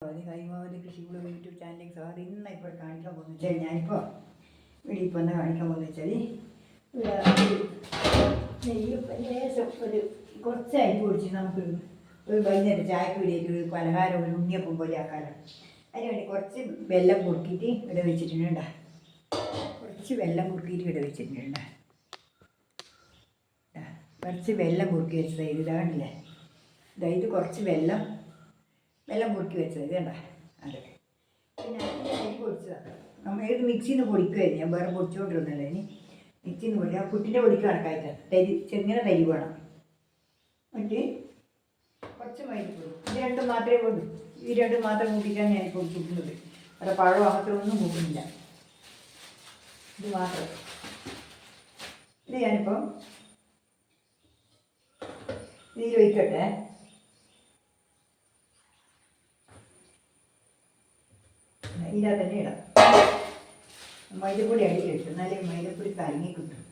അത് കൈമാവതി കൃഷിക്കുള്ള യൂട്യൂബ് ചാനലിലേക്ക് സ്വാഗതം. ഇന്ന് ഇപ്പോൾ കാണിക്കാൻ പോകുന്നത് വെച്ചാൽ ഞാനിപ്പോൾ ഇവിടെ ഇപ്പോൾ കാണിക്കാൻ പോകുന്നത് വെച്ചാൽ ലേശം ഒരു കുറച്ച് അരി പൊടിച്ച് നമുക്ക് ഒരു വൈകുന്നേരം ചായക്ക് വേണ്ടിയിട്ട് ഒരു പലഹാരം ഒരു ഉണ്ണിയപ്പം പോലെ ആക്കാലോ. അതിന് വേണ്ടി കുറച്ച് വെള്ളം കുറുക്കിയിട്ട് ഇവിടെ വെച്ചിട്ടുണ്ട് കുറച്ച് വെള്ളം കുറുക്കിയിട്ട് ഇവിടെ വെച്ചിട്ടുണ്ട് കുറച്ച് വെള്ളം കുറുക്കി വെച്ചത് ഇതാണല്ലേ അതായത് കുറച്ച് വെള്ളം വെള്ളം മുറുക്കി വെച്ചത് കണ്ട? അതെ. പിന്നെ അരി പൊടിച്ചതാണ് നമ്മൾ ഇത് മിക്സിയിൽ പൊടിക്കുകയായിരുന്നു ഞാൻ വേറെ പൊടിച്ചുകൊണ്ടിരുന്നല്ലോ ഇനി മിക്സിയിൽ പൊടിക്കുക പുട്ടിന്റെ പൊടിക്ക് കണക്കായിട്ടാണ് തരി ചെറുങ്ങനെ തരി വേണം. എന്നിട്ട് കുറച്ച് മൈദപ്പൊടി ഇത് രണ്ടും മാത്രമേ ഉള്ളൂ ഈ രണ്ടും മാത്രം കൂട്ടിയിട്ടാണ് ഇപ്പോൾ കൂട്ടുന്നത് അവിടെ പഴം അങ്ങനത്തെ കൂട്ടുന്നില്ല ഇത് മാത്രം. ഇത് ഞാനിപ്പം ഇതിൽ ഒഴിക്കട്ടെ ഇതിനകത്ത് തന്നെ ഇടാം. മൈദപ്പൊടി അടിയിൽ ഇട്ടു എന്നാലേ മൈദപ്പൊടി കരങ്ങി കിട്ടും.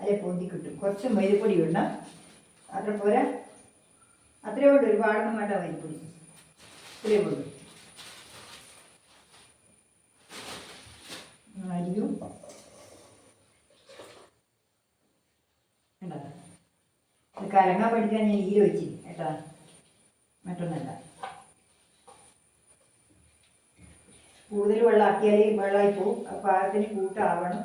അല്ലെ പൊന്തി കിട്ടും. കുറച്ച് മൈദപ്പൊടി ഇടണം. അത്ര പോരാ? അത്രയേ ഉള്ളൂ. ഒരുപാടൊന്നും വേണ്ട മൈദപ്പൊടി. ഇത്രയേ ഉള്ളൂ. അരിയും കലങ്ങാൻ പഠിക്കാൻ ഞാൻ ഈര വെച്ച് കേട്ടാ? മറ്റൊന്നല്ല. കൂടുതൽ വെള്ളമാക്കിയാൽ വെള്ളമായി പോവും. അപ്പോൾ പാകത്തിന് കൂട്ടാവണം.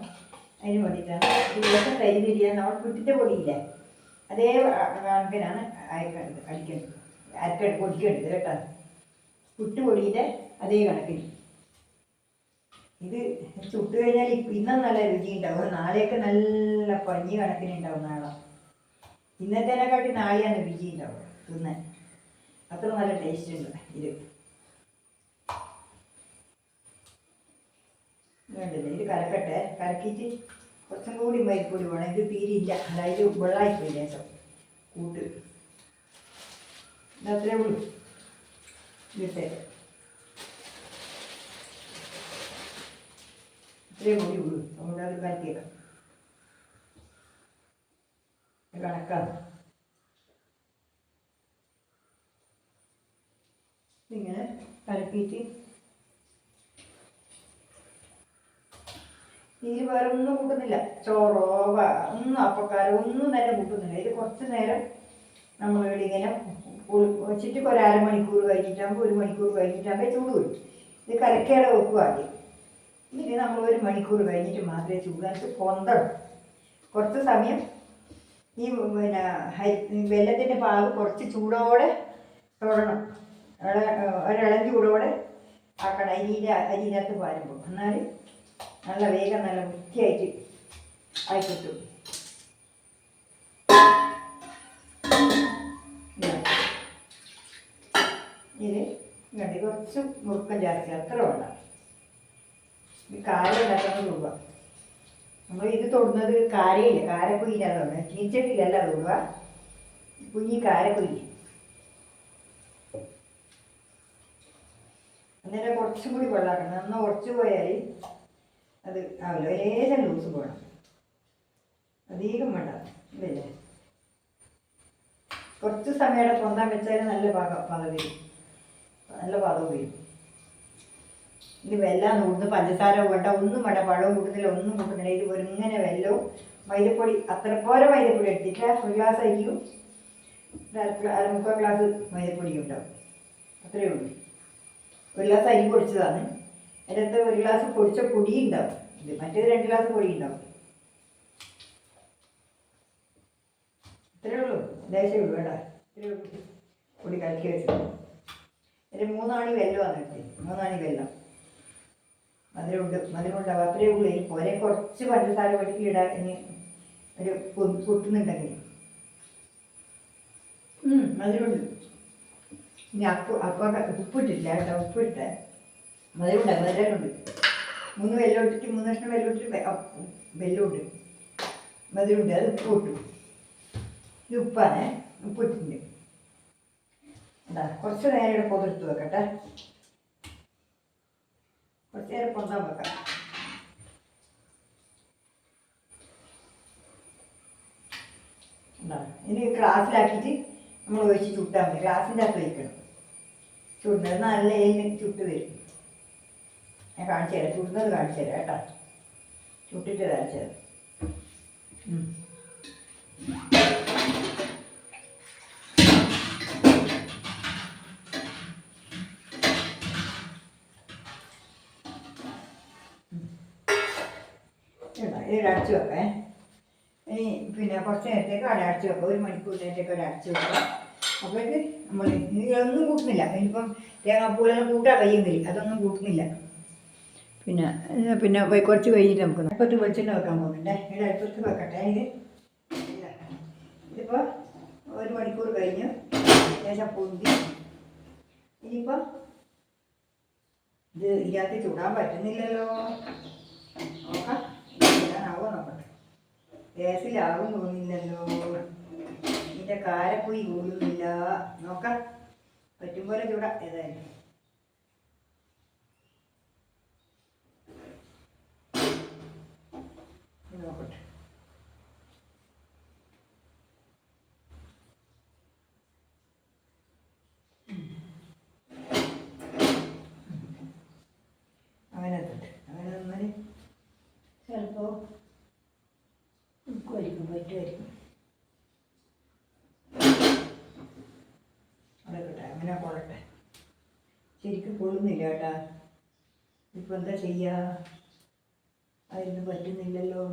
അതിന് വേണ്ടിയിട്ടാണ്. ദിവസം തരി തിരിയാൻ നമ്മൾ പുട്ടിന്റെ പൊടിയില്ല? അതേ കണക്കിനാണ് അയക്കേണ്ടത് അടിക്കേണ്ടത്. അരക്കേണ്ട പൊടിക്കേണ്ടത് കേട്ടോ. പുട്ട് പൊടിയുടെ അതേ കണക്കിന്. ഇത് ചുട്ട് കഴിഞ്ഞാൽ ഇന്നും നല്ല രുചി ഉണ്ടാവും. നാളെയൊക്കെ നല്ല പഞ്ഞി കണക്കിന് ഉണ്ടാവും നാളെ. ഇന്നത്തേനെക്കാട്ടി നാളെയാണ് രുചി ഉണ്ടാവും തിന്നാൻ അത്ര നല്ല ടേസ്റ്റ് ഉണ്ട് ഇത്. വേണ്ടില്ല ഇത് കലക്കട്ടെ? കലക്കിയിട്ട് കുറച്ചും കൂടി മരിപ്പൊടി വേണം. ഇത് തീരില്ല അതായത് വെള്ളമായിപ്പോയി ലേശം കൂട്ട്. ഇതത്രേ ഉള്ളൂ. ഇതിട്ടേ ഇത്രയും കൂടി ഉള്ളൂ. അതുകൊണ്ട് അത് കലക്കിയേക്കാം. കണക്കാണ്. ഇങ്ങനെ കലക്കിയിട്ട് ഇതിൽ വേറെ ഒന്നും കൂട്ടുന്നില്ല. ചോറോ ഒന്നും അപ്പക്കാരോ ഒന്നും തന്നെ കൂട്ടുന്നില്ല. ഇത് കുറച്ച് നേരം നമ്മൾ ഇങ്ങനെ വെച്ചിട്ട് ഒരു അരമണിക്കൂർ കഴിഞ്ഞിട്ടാകുമ്പോൾ ഒരു മണിക്കൂർ കഴിഞ്ഞിട്ടാകുമ്പോൾ ചൂട് വരും. ഇത് കലക്കേടെ വെക്കുക ആദ്യം. ഇനി നമ്മൾ ഒരു മണിക്കൂർ കഴിഞ്ഞിട്ട് മാത്രമേ ചൂടായിട്ട് പൊന്തണം. കുറച്ച് സമയം ഈ പിന്നെ ഹരി വെള്ളത്തിന്റെ പാവ് കുറച്ച് ചൂടോടെ തൊടണം. ഒരിളം ചൂടോടെ ആക്കണം. അരിയുടെ അരിയിനകത്ത് പാരുമ്പോൾ എന്നാൽ നല്ല വേഗം നല്ല വൃത്തിയായിട്ട് ആയി കിട്ടും. ഇത് ഇങ്ങോട്ട് കുറച്ച് മുറുക്കം ചേർക്കുക അത്ര വേണ്ട ഇത് കാര ഉണ്ടാക്കുന്ന രൂപ നമ്മൾ ഇത് തൊടുന്നത് കാരയില്ല കാരക്കുയിലാണ് തൊടുന്നത്. ചീച്ചട്ടിലല്ല തൊടുക. കുഞ്ഞി കാരക്കുയി. അന്നേരം കുറച്ചും കൂടി വെള്ളമാക്കണം. എന്നാൽ ഉറച്ചു പോയാൽ അത് ആവില്ല ലേശം ലൂസ് പോകണം അധികം വേണ്ട ഇതല്ലേ? കുറച്ച് സമയം പൊന്താൻ വെച്ചാൽ നല്ല പാകം പത നല്ല പദം വരും. ഇത് വെല്ലാം ഒന്ന് പഞ്ചസാര വേണ്ട ഒന്നും വേണ്ട പഴവും കൂട്ടുന്നില്ല ഒന്നും കൂട്ടുന്നില്ല. ഇത് ഇങ്ങനെ വെല്ലവും മൈദപ്പൊടി അത്ര പോലെ മൈദപ്പൊടി എടുത്തിട്ട് ഒരു ഗ്ലാസ് അരിയും അരമുക്കാൽ അര അര ഗ്ലാസ് മൈദപ്പൊടിയും ഉണ്ടാവും. അത്രയേ ഉള്ളൂ. ഒരു ഗ്ലാസ് അരി പൊടിച്ചതാണ്. അതിനകത്ത് ഒരു ഗ്ലാസ് പൊടിച്ച പൊടി ഉണ്ടാവും മറ്റേത് രണ്ട് ഗ്ലാസ് പൊടി ഉണ്ടാവും ഇത്രയേ ഉള്ളൂ. ദേശമേ ഉള്ളൂ കേട്ടോ. ഇത്രയേ ഉള്ളൂ. പൊടി കലക്കി വെച്ചത് ഒരു മൂന്നാണി വെല്ലമാണ് എടുത്തത് മൂന്നാണി വെല്ലം. മധുരമുണ്ട്. മധുരമുണ്ടാവും അത്രയേ ഉള്ളൂ. ഇനി പോരെ കുറച്ച് പഞ്ചസാര ഇടാൻ ഇനി ഒരു പൊട്ടുന്നുണ്ടെങ്കിൽ. മധുരമുണ്ട്. ഇനി അപ്പ അപ്പൊ ഉപ്പിട്ടില്ല കേട്ടോ. ഉപ്പിട്ടെ. മധുരമുണ്ട് മധുരമുണ്ട്. മൂന്ന് വെല്ലം ഇട്ടിട്ട് മൂന്ന് കഷ്ണം വെല്ലം ഇട്ടിട്ട് വെ- അപ്പ് വെല്ലമുണ്ട് മധുരമുണ്ട് അത് ഉപ്പ് കൂട്ടും ഇത് ഉപ്പാണ് ഉപ്പ് ഇട്ടിട്ടുണ്ട് എന്താ കുറച്ച് നേരം ഇവിടെ പൊതിർത്ത് വെക്കട്ടെ. കുറച്ച് നേരം പൊന്താൻ വെക്കാം. ഇനി ഗ്ലാസ്സിലാക്കിയിട്ട് നമ്മൾ ഒഴിച്ച് ചുട്ടാൽ മതി. ഗ്ലാസ്സിന്റെ അകത്ത് വയ്ക്കണം ചുടുന്നത് നല്ല ചുട്ട് വരും. ഞാൻ കാണിച്ചു തരാം ചുടുന്നത് കാണിച്ചു തരാം കേട്ടോ ചുട്ടിട്ട് കാണിച്ചു തരാം. ഇതാ, വെക്കേ ഇനി പിന്നെ കുറച്ച് നേരത്തേക്ക് അവിടെ അടച്ചു വെക്കാം. ഒരു മണിക്കൂർ നേരത്തേക്ക് അവിടെ അടച്ചു വെക്കാം. നമ്മൾ ഇതൊന്നും കൂട്ടുന്നില്ല. ഇനിയിപ്പം തേങ്ങാപ്പൂളെല്ലാം കൂട്ടാൻ കഴിയുന്നില്ല. അതൊന്നും കൂട്ടുന്നില്ല. പിന്നെ പിന്നെ പോയി കുറച്ച് കഴിഞ്ഞിട്ട് നമുക്ക് അടുപ്പത്ത് വെളിച്ചെണ്ണ വെക്കാൻ പോകുന്നുണ്ടേ. ഇവിടെ അടുപ്പത്ത് വെക്കട്ടെ. ഇതാ. ഇതിപ്പോൾ ഒരു മണിക്കൂർ കഴിഞ്ഞ്. ശേഷം പൊന്തി. ഇനിയിപ്പോൾ ഇത് ഇതിനകത്ത് ചൂടാൻ പറ്റുന്നില്ലല്ലോ. നോക്കാം. ചൂടാനാവോ നോക്കട്ടെ. ഗ്യാസിലാവും തോന്നില്ലല്ലോ ഇതിന്റെ കാരപ്പൊയി കൂടുന്നില്ല നോക്കാം. പറ്റും പോലെ ചൂടാ. ഏതായാലും ഇത് നോക്കട്ടെ. അങ്ങനെ തട്ടെ അങ്ങനെ നിന്നാൽ ചിലപ്പോൾ ഉക്കുമായിരിക്കും പറ്റുമായിരിക്കും അങ്ങനെ കൊള്ളട്ടെ. ശരിക്കും കൊള്ളുന്നില്ല കേട്ടാ. ഇപ്പം എന്താ ചെയ്യുക അതിന് പറ്റുന്നില്ലല്ലോ.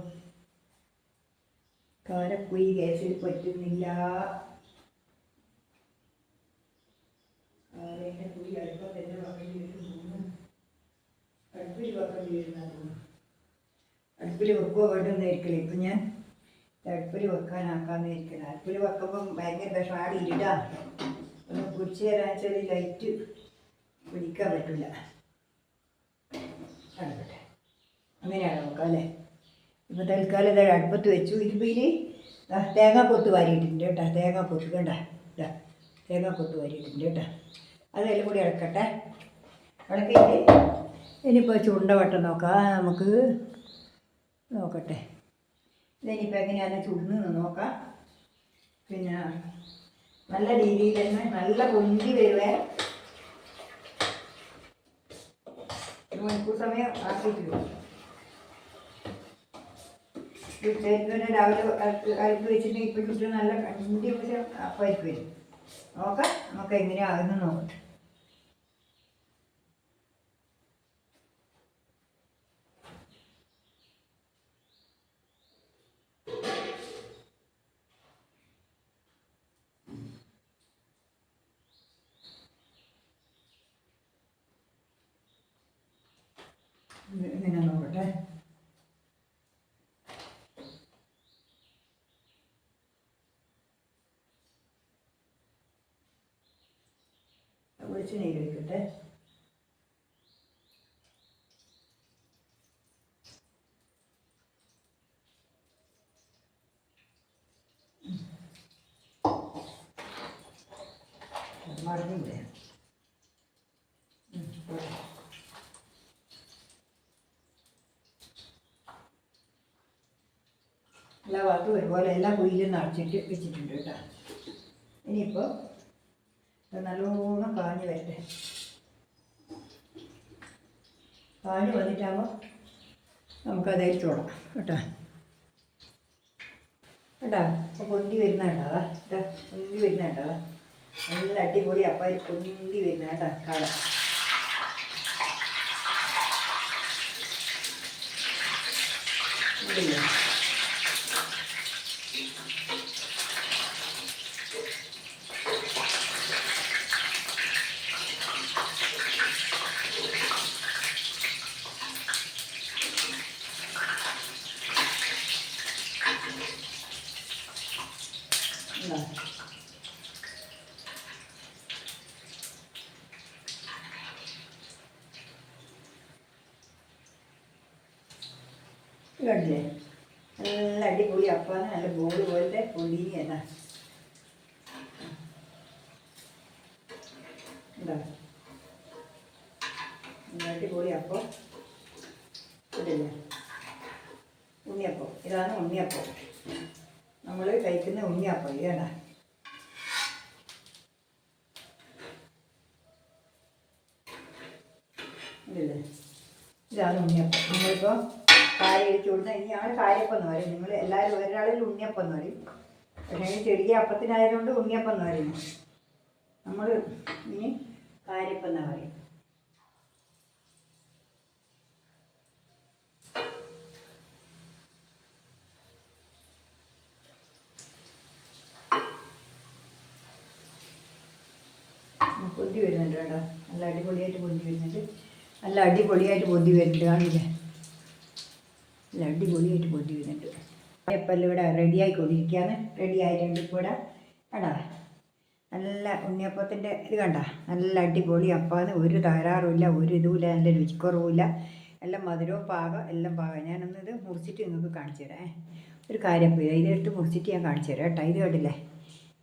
കാരക്കുയി കേസിൽ പറ്റുന്നില്ല. തന്നെ. അടുപ്പിൽ വെക്കേണ്ടി വരുന്ന അടുപ്പിൽ വെക്കുക വേണ്ടെന്നായിരിക്കില്ല ഇപ്പം ഞാൻ അടുപ്പിൽ വെക്കാനാക്കാന്ന് ഇരിക്കണം. അടുപ്പിൽ വെക്കുമ്പം ഭയങ്കര വിഷം ആടി ഒന്ന് കുറിച്ച് തരാൻ വെച്ചാൽ ലൈറ്റ് പിടിക്കാൻ പറ്റില്ല അങ്ങനെയാണ് നോക്കാം അല്ലേ? ഇപ്പോൾ തൽക്കാലം ഇതാ അടുപ്പത്ത് വെച്ചു. ഇതിപ്പോൾ തേങ്ങാ കൊത്ത് വാരിയിട്ടുണ്ട് കേട്ടോ. തേങ്ങാക്കൊത്ത് കണ്ട ഇതാ തേങ്ങാക്കൊത്ത് വാരിയിട്ടുണ്ട് കേട്ടോ. അതെല്ലാം കൂടി ഇളക്കട്ടെ. ഇളക്കിയിട്ട് ഇനിയിപ്പോൾ ചുണ്ട വട്ടം നോക്കാം. നമുക്ക് നോക്കട്ടെ. ഇതിനിപ്പോൾ എങ്ങനെയാണ് ചുടുന്നത് നോക്കാം. പിന്നെ നല്ല രീതിയിൽ തന്നെ നല്ല പൊന്തി വരുവേ. ഒരു മണിക്കൂർ സമയം ആക്കിയിട്ട് വീട്ടിലേക്ക് രാവിലെ അടുപ്പ് വെച്ചിട്ട് ഇപ്പം ചുറ്റും നല്ല കണ്ടി പക്ഷെ അപ്പായിരിക്കും വരും നോക്കാം നമുക്ക് എങ്ങനെയാകുന്നു നോക്കട്ടെ ഇങ്ങനെ നോക്കട്ടെ. വെളിച്ചെണ്ണ ഒഴിക്കട്ടെ മറിഞ്ഞില്ലേ. എല്ലാ ഭാഗത്തും ഒരുപോലെ എല്ലാ കുയിലും നിറച്ചിട്ട് വെച്ചിട്ടുണ്ട് കേട്ടോ. ഇനിയിപ്പോൾ നല്ലോണം കാഞ്ഞ് വരട്ടെ. കാഞ്ഞ് വന്നിട്ടാകുമ്പോൾ നമുക്കത് ചോടാം കേട്ടോ. കേട്ടോ അപ്പോൾ പൊന്തി കേട്ടാ കേട്ടോ പൊന്തി കേട്ടാ നല്ല അടിപൊളി അപ്പം പൊന്തി വരുന്ന കേട്ടോ കളർ ഇല്ലേ ഇതാ. ഇത് കണ്ടില്ലേ? നല്ല അടിപൊളി അപ്പാണ്. നല്ല ബോൾ പോലത്തെ എന്നാ എന്താ അടിപൊളി അപ്പം. ഇതില്ലേ? ഉണ്ണിയപ്പം. ഇതാണ് ഉണ്ണിയപ്പം. നമ്മൾ കഴിക്കുന്ന ഉണ്ണിയപ്പം. ഇതാണ് ഇതില്ലേ? ഇതാണ് ഉണ്ണിയപ്പം. നമ്മളിപ്പോൾ കായ ഒഴിച്ച് കൊടുത്താൽ ഞങ്ങൾ കായപ്പം എന്ന് പറയും നിങ്ങൾ എല്ലാവരും ഒരാളിൽ ഉണ്ണിയപ്പം എന്ന് പറയും. പക്ഷേ ചെറിയ അപ്പത്തിനായതുകൊണ്ട് ഉണ്ണിയപ്പം എന്ന് പറയുന്നു നമ്മൾ ഇനി കാര്യപ്പം എന്ന് പറയും. പൊന്തി വരുന്നുണ്ട് കേട്ടോ. നല്ല അടിപൊളിയായിട്ട് പൊന്തി വരുന്നുണ്ട്. നല്ല അടിപൊളിയായിട്ട് പൊന്തി വരുന്നുണ്ട്. കാണില്ലേ നല്ല അടിപൊളിയായിട്ട് പൊതി വരുന്നുണ്ട് ഇപ്പം ഇവിടെ റെഡി ആയിക്കൊണ്ടിരിക്കുകയാണ്. റെഡി ആയിട്ടുണ്ട് ഇപ്പോൾ ഇവിടെ. കണ്ടാ? നല്ല ഉണ്ണിയപ്പത്തിന്റെ ഇത് കണ്ട? നല്ല അടിപൊളി അപ്പാന്ന് ഒരു തകരാറുമില്ല ഒരു ഇതുമില്ല നല്ല രുചിക്കുറവുമില്ല എല്ലാം മധുരവും പാകം എല്ലാം പാകം. ഞാനൊന്നിത് മുറിച്ചിട്ട് നിങ്ങൾക്ക് കാണിച്ചു തരാം. ഒരു കാര്യം ഇത് ഇതെടുത്ത് മുറിച്ചിട്ട് ഞാൻ കാണിച്ചു തരാം കേട്ടോ. ഇത് കണ്ടില്ലേ?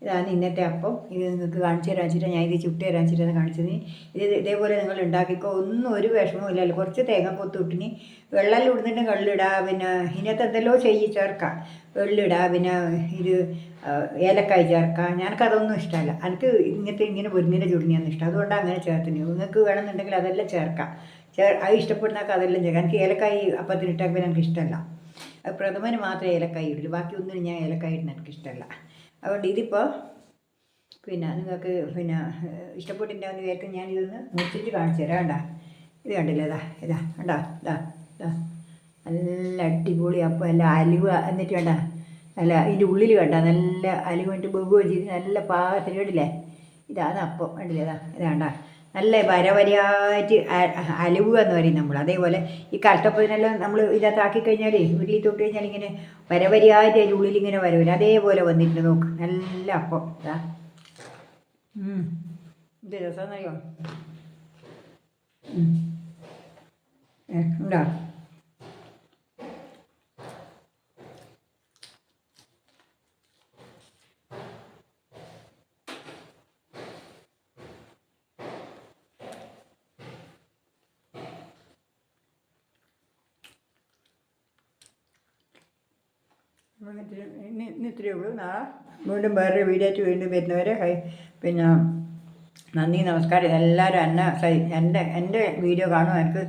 ഇതാണ് ഇന്നത്തെ അപ്പം. ഇത് നിങ്ങൾക്ക് കാണിച്ചു തരാൻ വെച്ചിട്ട് ഞാൻ ഇത് ചുട്ട് തരാൻ വെച്ചിട്ടാണ് കാണിച്ചത്. ഇത് ഇതേപോലെ നിങ്ങൾ ഉണ്ടാക്കിക്കോ. ഒന്നും ഒരു വിഷമവും ഇല്ലല്ലോ. കുറച്ച് തേങ്ങാക്കൊത്ത് ഇട്ടിനി. വെള്ളം ഇടുന്നിട്ട് കള്ളിടുക പിന്നെ ഇതിനകത്ത് എന്തെല്ലോ ചെയ്യി ചേർക്കാം. വെള്ളിടുക പിന്നെ ഇത് ഏലക്കായി ചേർക്കാം. ഞാനക്കതൊന്നും ഇഷ്ടമല്ല. എനിക്ക് ഇങ്ങനത്തെ ഇങ്ങനെ പൊരിഞ്ഞതിന്റെ ചുടുങ്ങിയാണ് ഇഷ്ടം. അതുകൊണ്ടാണ് അങ്ങനെ ചേർത്തിന് നിങ്ങൾക്ക് വേണമെന്നുണ്ടെങ്കിൽ അതെല്ലാം ചേർക്കാം. ചേർ അത് ഇഷ്ടപ്പെടുന്നൊക്കെ അതെല്ലാം ചേർക്കാം. എനിക്ക് ഏലക്കായ് അപ്പത്തിനിട്ടാൽ എനിക്ക് ഇഷ്ടമല്ല. പ്രഥമന് മാത്രമേ ഏലക്കായ് ഇടുള്ളൂ ബാക്കി ഒന്നിനും ഞാൻ ഏലക്കായ് ഇടുന്ന എനിക്ക് ഇഷ്ടമല്ല. അതുകൊണ്ട് ഇതിപ്പോൾ പിന്നെ നിങ്ങൾക്ക് പിന്നെ ഇഷ്ടപ്പെട്ടിട്ടുണ്ടാവുന്ന വിചാരിക്കും ഞാൻ ഇതൊന്ന് മുറിച്ചിട്ട് കാണിച്ചു തരാം കണ്ടാ ഇത് കണ്ടില്ല? ഇതാ ഇതാ കണ്ടാ? ഇതാ ഇതാ. നല്ല അടിപൊളി അപ്പം നല്ല അലുവ എന്നിട്ട് വേണ്ട നല്ല ഇതിന്റെ ഉള്ളിൽ കണ്ട? നല്ല അലുവ എന്നിട്ട് ബഹുവ ചെയ്ത് നല്ല പാകത്തിന് കണ്ടില്ലേ? ഇതാണ് അപ്പം കണ്ടില്ലേ? ഇതാ ഇതാണ്ട നല്ല വരവരിയായിട്ട് അ- അലുവ എന്ന് പറയും നമ്മൾ അതേപോലെ ഈ കറുത്തപ്പതിനെല്ലാം നമ്മൾ ഇതിനകത്ത് ആക്കി കഴിഞ്ഞാൽ ഉരുളി തൊട്ട് കഴിഞ്ഞാൽ ഇങ്ങനെ വരവരിയായിട്ട് അതിന്റെ ഉള്ളിൽ ഇങ്ങനെ വരവില്ല. അതേപോലെ വന്നിട്ടുണ്ട് നോക്ക്. നല്ല അപ്പം. ഇതാ. ഇത് രസമെന്നറിയോ. ഉണ്ടോ? എന്നിട്ട് ഇനി ഇന്ന് ഇത്രയേ ഉള്ളൂ. നാളെ വീണ്ടും വേറൊരു വീഡിയോ ആയിട്ട് വീണ്ടും വരുന്നവരെ പിന്നെ നന്ദി നമസ്കാരം. എല്ലാവരും എന്നെ എന്റെ എന്റെ വീഡിയോ കാണും. എനിക്ക്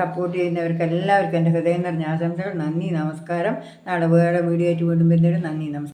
സപ്പോർട്ട് ചെയ്യുന്നവർക്ക് എല്ലാവർക്കും എന്റെ ഹൃദയം നിറഞ്ഞ ആശംസകൾ. നന്ദി നമസ്കാരം. നാളെ വേറെ വീഡിയോ ആയിട്ട് വീണ്ടും വരുന്നവരും നന്ദി നമസ്കാരം.